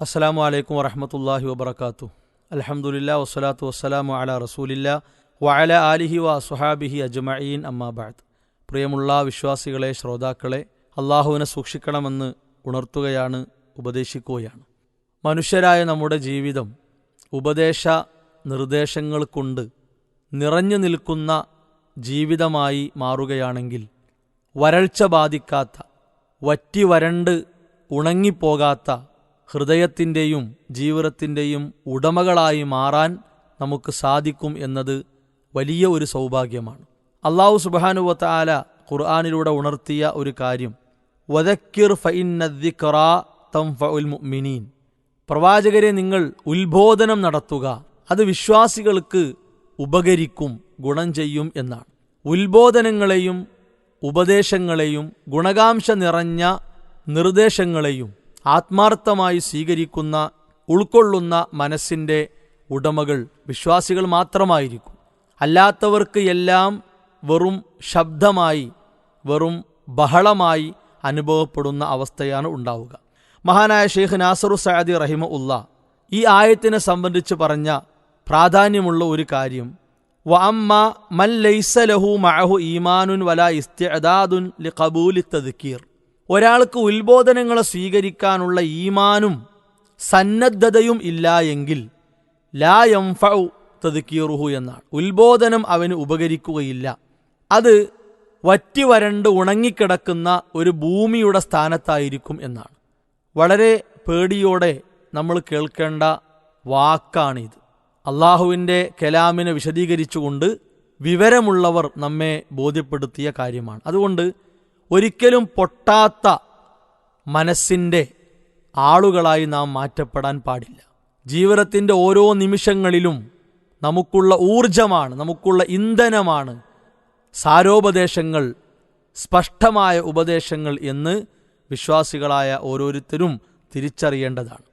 അസ്സാം അലൈക്കും വറഹമത്തല്ലാഹി വബർക്കാത്തു അലഹമുല്ല വസ്സലാത്തു വസ്സലാമു അല റസൂലില്ല വഅല ആലിഹി വ സുഹാബിഹി അജ്മഈൻ അമ്മാബാദ് പ്രിയമുള്ള വിശ്വാസികളെ ശ്രോതാക്കളെ അള്ളാഹുവിനെ സൂക്ഷിക്കണമെന്ന് ഉണർത്തുകയാണ് ഉപദേശിക്കുകയാണ്. മനുഷ്യരായ നമ്മുടെ ജീവിതം ഉപദേശ നിർദ്ദേശങ്ങൾ കൊണ്ട് നിറഞ്ഞു നിൽക്കുന്ന ജീവിതമായി മാറുകയാണെങ്കിൽ വരൾച്ച ബാധിക്കാത്ത വറ്റി വരണ്ട് ഉണങ്ങിപ്പോകാത്ത ഹൃദയത്തിന്റെയും ജീവിതത്തിന്റെയും ഉടമകളായി മാറാൻ നമുക്ക് സാധിക്കും എന്നത് വലിയ ഒരു സൗഭാഗ്യമാണ്. അള്ളാഹു സുബാനുവത്ത ആല ഖുർആാനിലൂടെ ഉണർത്തിയ ഒരു കാര്യം. വദക്കിർ ഫഇന്നദ്ദിഖറാ തംഫഉൽ മുഅ്മിനീൻ. പ്രവാചകരെ നിങ്ങൾ ഉത്ബോധനം നടത്തുക. അത് വിശ്വാസികൾക്ക് ഉപകരിക്കും ഗുണം ചെയ്യും എന്നാണ്. ഉത്ബോധനങ്ങളെയും ഉപദേശങ്ങളെയും ഗുണകാംശ നിറഞ്ഞ നിർദ്ദേശങ്ങളെയും ആത്മാർത്ഥമായി സ്വീകരിക്കുന്ന ഉൾക്കൊള്ളുന്ന മനസ്സിന്റെ ഉടമകൾ വിശ്വാസികൾ മാത്രമായിരിക്കും. അല്ലാത്തവർക്ക് എല്ലാം വെറും ശബ്ദമായി വെറും ബഹളമായി അനുഭവപ്പെടുന്ന അവസ്ഥയാണ് ഉണ്ടാവുക. മഹാനായ ഷെയ്ഖ് നാസറു സയദി റഹിമ ഉള്ള ഈ ആയത്തിനെ സംബന്ധിച്ച് പറഞ്ഞ പ്രാധാന്യമുള്ള ഒരു കാര്യം വ അമ്മ മൻ ലൈസ ലഹു മഅഹു ഈമാനുൻ വല ഇസ്തിഅദാദുൻ ലി ഖബൂലി തദ്കീർ. ഒരാൾക്ക് ഉത്ബോധനങ്ങളെ സ്വീകരിക്കാനുള്ള ഈമാനും സന്നദ്ധതയും ഇല്ല എങ്കിൽ ലാ യംഫഉ തദ്കീറുഹു എന്നാണ്. ഉത്ബോധനം അവന് ഉപകരിക്കുകയില്ല. അത് വറ്റി വരണ്ട് ഉണങ്ങിക്കിടക്കുന്ന ഒരു ഭൂമിയുടെ സ്ഥാനത്തായിരിക്കും എന്നാണ്. വളരെ പേടിയോടെ നമ്മൾ കേൾക്കേണ്ട വാക്കാണിത്. അള്ളാഹുവിന്റെ കലാമിനെ വിശദീകരിച്ചുകൊണ്ട് വിവരമുള്ളവർ നമ്മെ ബോധ്യപ്പെടുത്തിയ കാര്യമാണ്. അതുകൊണ്ട് ഒരിക്കലും പൊട്ടാത്ത മനസ്സിന്റെ ആളുകളായി നാം മാറ്റപ്പെടാൻ പാടില്ല. ജീവിതത്തിന്റെ ഓരോ നിമിഷങ്ങളിലും നമുക്കുള്ള ഊർജമാണ് നമുക്കുള്ള ഇന്ധനമാണ് സാരോപദേശങ്ങൾ സ്പഷ്ടമായ ഉപദേശങ്ങൾ എന്ന് വിശ്വാസികളായ ഓരോരുത്തരും തിരിച്ചറിയേണ്ടതാണ്.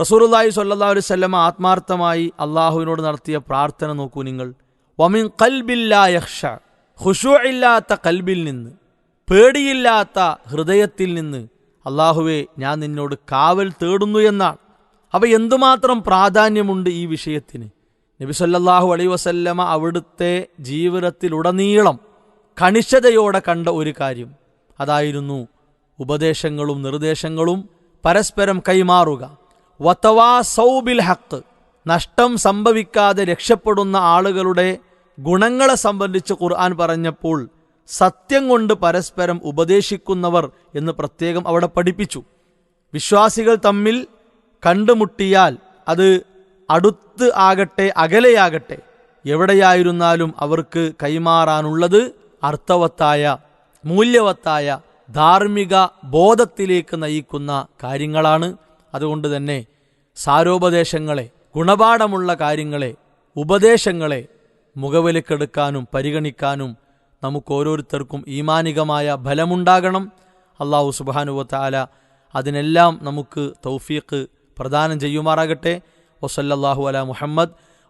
റസൂറുല്ലാഹി സല്ലാ അലൈവല്ലമ ആത്മാർത്ഥമായി അള്ളാഹുവിനോട് നടത്തിയ പ്രാർത്ഥന നോക്കൂ നിങ്ങൾ. വമിൻ കൽബില്ലാ യക്ഷ ഹുഷു ഇല്ലാത്ത കൽബിൽ നിന്ന്. പേടിയില്ലാത്ത ഹൃദയത്തിൽ നിന്ന് അള്ളാഹുവെ ഞാൻ നിന്നോട് കാവൽ തേടുന്നു എന്നാണ്. അവ എന്തുമാത്രം പ്രാധാന്യമുണ്ട് ഈ വിഷയത്തിന്? നബി സല്ലല്ലാഹു അലൈ വസല്ലമ അവിടുത്തെ ജീവിതത്തിലുടനീളം കണിശതയോടെ കണ്ട ഒരു കാര്യം. അതായിരുന്നു ഉപദേശങ്ങളും നിർദ്ദേശങ്ങളും പരസ്പരം കൈമാറുക. വത്തവാ സൗബിൽ ഹക്ക് നഷ്ടം സംഭവിക്കാതെ രക്ഷപ്പെടുന്ന ആളുകളുടെ ഗുണങ്ങളെ സംബന്ധിച്ച് ഖുർആൻ പറഞ്ഞപ്പോൾ സത്യം കൊണ്ട് പരസ്പരം ഉപദേശിക്കുന്നവർ എന്ന് പ്രത്യേകം അവിടെ പഠിപ്പിച്ചു. വിശ്വാസികൾ തമ്മിൽ കണ്ടുമുട്ടിയാൽ അത് അടുത്ത് ആകട്ടെ അകലെയാകട്ടെ എവിടെയായിരുന്നാലും അവർക്ക് കൈമാറാനുള്ളത് അർത്ഥവത്തായ മൂല്യവത്തായ ധാർമ്മിക ബോധത്തിലേക്ക് നയിക്കുന്ന കാര്യങ്ങളാണ്. അതുകൊണ്ട് തന്നെ സാരോപദേശങ്ങളെ ഗുണപാഠമുള്ള കാര്യങ്ങളെ ഉപദേശങ്ങളെ മുഖവിലക്കെടുക്കാനും പരിഗണിക്കാനും നമുക്ക് ഓരോരുത്തർക്കും ഈമാനികമായ ഫലമുണ്ടാകണം. അള്ളാഹു സുബാനുവത്താല അതിനെല്ലാം നമുക്ക് തൗഫീഖ് പ്രദാനം ചെയ്യുമാറാകട്ടെ. വസല്ലാഹു അല മുഹമ്മദ്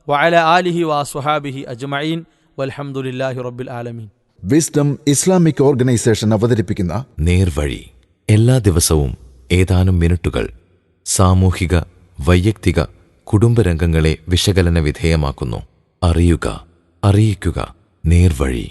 വഅല ആലിഹി വാ സുഹാബിഹി അജ്മഈൻ. വൽഹംദുലില്ലാഹി റബ്ബിൽ ആലമീൻ. വിസ്ഡം ഇസ്ലാമിക് ഓർഗനൈസേഷൻ അവതരിപ്പിക്കുന്ന നേർവഴി. എല്ലാ ദിവസവും ഏതാനും മിനിറ്റുകൾ സാമൂഹിക വൈയക്തിക കുടുംബരംഗങ്ങളെ വിശകലന വിധേയമാക്കുന്നു. അറിയുക അറിയിക്കുക. നേർവഴി.